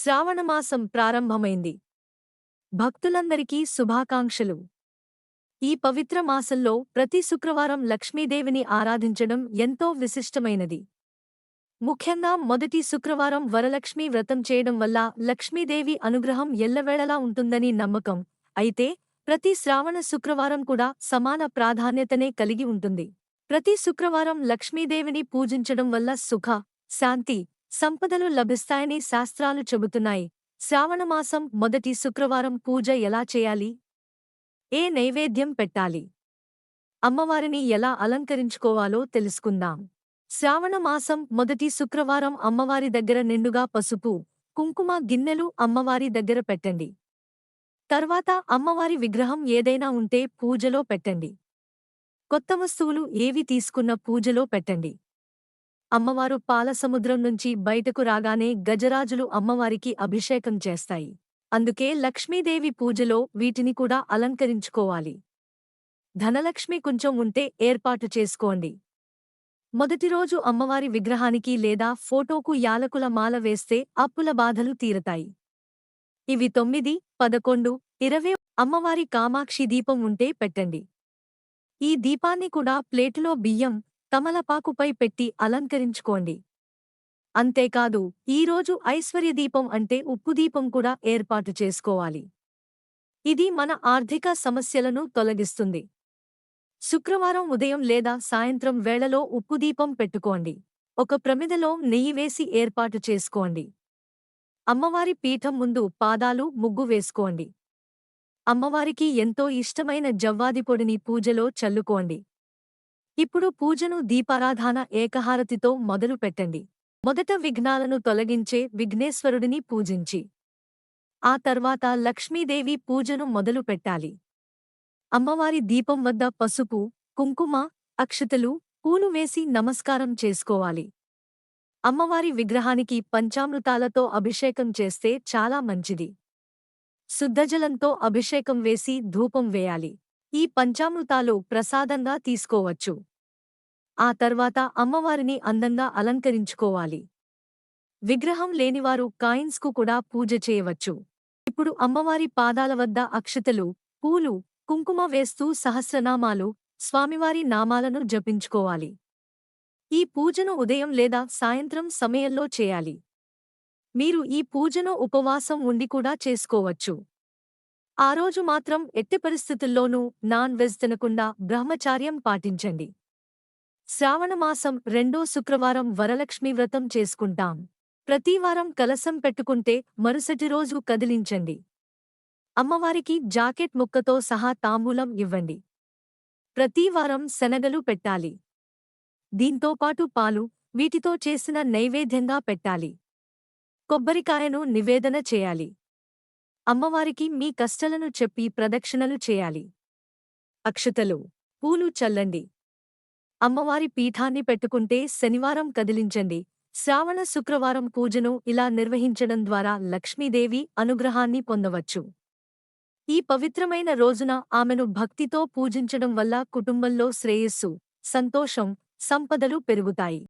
శ్రావణమాసం ప్రారంభమైంది. భక్తులందరికీ శుభాకాంక్షలు. ఈ పవిత్ర మాసంలో ప్రతి శుక్రవారం లక్ష్మీదేవిని ఆరాధించడం ఎంతో విశిష్టమైనది. ముఖ్యంగా మొదటి శుక్రవారం వరలక్ష్మీ వ్రతం చేయడం వల్ల లక్ష్మీదేవి అనుగ్రహం ఎల్లవేళలా ఉంటుందని నమ్మకం. అయితే ప్రతి శ్రావణ శుక్రవారం కూడా సమాన ప్రాధాన్యతనే కలిగి ఉంటుంది. ప్రతి శుక్రవారం లక్ష్మీదేవిని పూజించడం వల్ల సుఖ శాంతి సంపదలు లభిస్తాయని శాస్త్రాలు చెబుతున్నాయి. శ్రావణమాసం మొదటి శుక్రవారం పూజ ఎలా చేయాలి? ఏ నైవేద్యం పెట్టాలి? అమ్మవారిని ఎలా అలంకరించుకోవాలో తెలుసుకుందాం. శ్రావణమాసం మొదటి శుక్రవారం అమ్మవారి దగ్గర నిండుగా పసుపు కుంకుమ గిన్నెలు అమ్మవారి దగ్గర పెట్టండి. తర్వాత అమ్మవారి విగ్రహం ఏదైనా ఉంటే పూజలో పెట్టండి. కొత్త వస్తువులు ఏవి తీసుకున్న పూజలో పెట్టండి. అమ్మవారు పాలసముద్రం నుంచి బయటకు రాగానే గజరాజులు అమ్మవారికి అభిషేకం చేస్తాయి. అందుకే లక్ష్మీదేవి పూజలో వీటిని కూడా అలంకరించుకోవాలి. ధనలక్ష్మి కొంచెం ఉంటే ఏర్పాటు చేసుకోండి. మొదటి రోజు అమ్మవారి విగ్రహానికి లేదా ఫోటోకు యాలకుల మాల వేస్తే అప్పుల బాధలు తీరతాయి. ఇవి తొమ్మిది పదకొండు ఇరవై అమ్మవారి కామాక్షి దీపం ఉంటే పెట్టండి. ఈ దీపాన్ని కూడా ప్లేటులో బియ్యం తమలపాకుపై పెట్టి అలంకరించుకోండి. అంతేకాదు ఈరోజు ఐశ్వర్యదీపం అంటే ఉప్పుదీపం కూడా ఏర్పాటు చేసుకోవాలి. ఇది మన ఆర్థిక సమస్యలను తొలగిస్తుంది. శుక్రవారం ఉదయం లేదా సాయంత్రం వేళలో ఉప్పుదీపం పెట్టుకోండి. ఒక ప్రమిదలో నెయ్యి వేసి ఏర్పాటు చేసుకోండి. అమ్మవారి పీఠం ముందు పాదాలు ముగ్గు వేసుకోండి. అమ్మవారికి ఎంతో ఇష్టమైన జవ్వాది పొడిని పూజలో చల్లుకోండి. ఇప్పుడు పూజను దీపారాధాన ఏకహారతితో మొదలు పెట్టండి. మొదట విఘ్నాలను తొలగించే విఘ్నేశ్వరుడిని పూజించి ఆ తర్వాత లక్ష్మీదేవి పూజను మొదలు పెట్టాలి. అమ్మవారి దీపం వద్ద పసుపు కుంకుమ అక్షతలు పూలు వేసి నమస్కారం చేసుకోవాలి. అమ్మవారి విగ్రహానికి పంచామృతాలతో అభిషేకం చేస్తే చాలా మంచిది. శుద్ధజలంతో అభిషేకం వేసి ధూపం వేయాలి. ఈ పంచామృతాలు ప్రసాదంగా తీసుకోవచ్చు. ఆ తర్వాత అమ్మవారిని అందంగా అలంకరించుకోవాలి. విగ్రహం లేనివారు కాయిన్స్కు కూడా పూజ చేయవచ్చు. ఇప్పుడు అమ్మవారి పాదాల వద్ద అక్షతలు పూలు కుంకుమ వేస్తూ సహస్రనామాలు స్వామివారి నామాలను జపించుకోవాలి. ఈ పూజను ఉదయం లేదా సాయంత్రం సమయంలో చేయాలి. మీరు ఈ పూజను ఉపవాసం ఉండి కూడా చేసుకోవచ్చు. ఆ రోజు మాత్రం ఎట్టి పరిస్థితుల్లోనూ నాన్ వెజ్ తినకుండా బ్రహ్మచార్యం పాటించండి. శ్రావణమాసం రెండో శుక్రవారం వరలక్ష్మి వ్రతం చేసుకుంటాం. ప్రతివారం కలసం పెట్టుకుంటే మరుసటి రోజు కదిలించండి. అమ్మవారికి జాకెట్ ముక్కతో సహా తాంబూలం ఇవ్వండి. ప్రతివారం శనగలు పెట్టాలి. దీంతోపాటు పాలు వీటితో చేసిన నైవేద్యంగా పెట్టాలి. కొబ్బరికాయను నివేదన చేయాలి. అమ్మవారికి మీ కష్టలను చెప్పి ప్రదక్షిణలు చేయాలి. అక్షతలు పూలు చల్లండి. అమ్మవారి పీఠాన్ని పెట్టుకుంటే శనివారం కదిలించండి. శ్రావణ శుక్రవారం పూజను ఇలా నిర్వహించడం ద్వారా లక్ష్మీదేవి అనుగ్రహాన్ని పొందవచ్చు. ఈ పవిత్రమైన రోజున ఆమెను భక్తితో పూజించడం వల్ల కుటుంబంలో శ్రేయస్సు సంతోషం సంపదలు పెరుగుతాయి.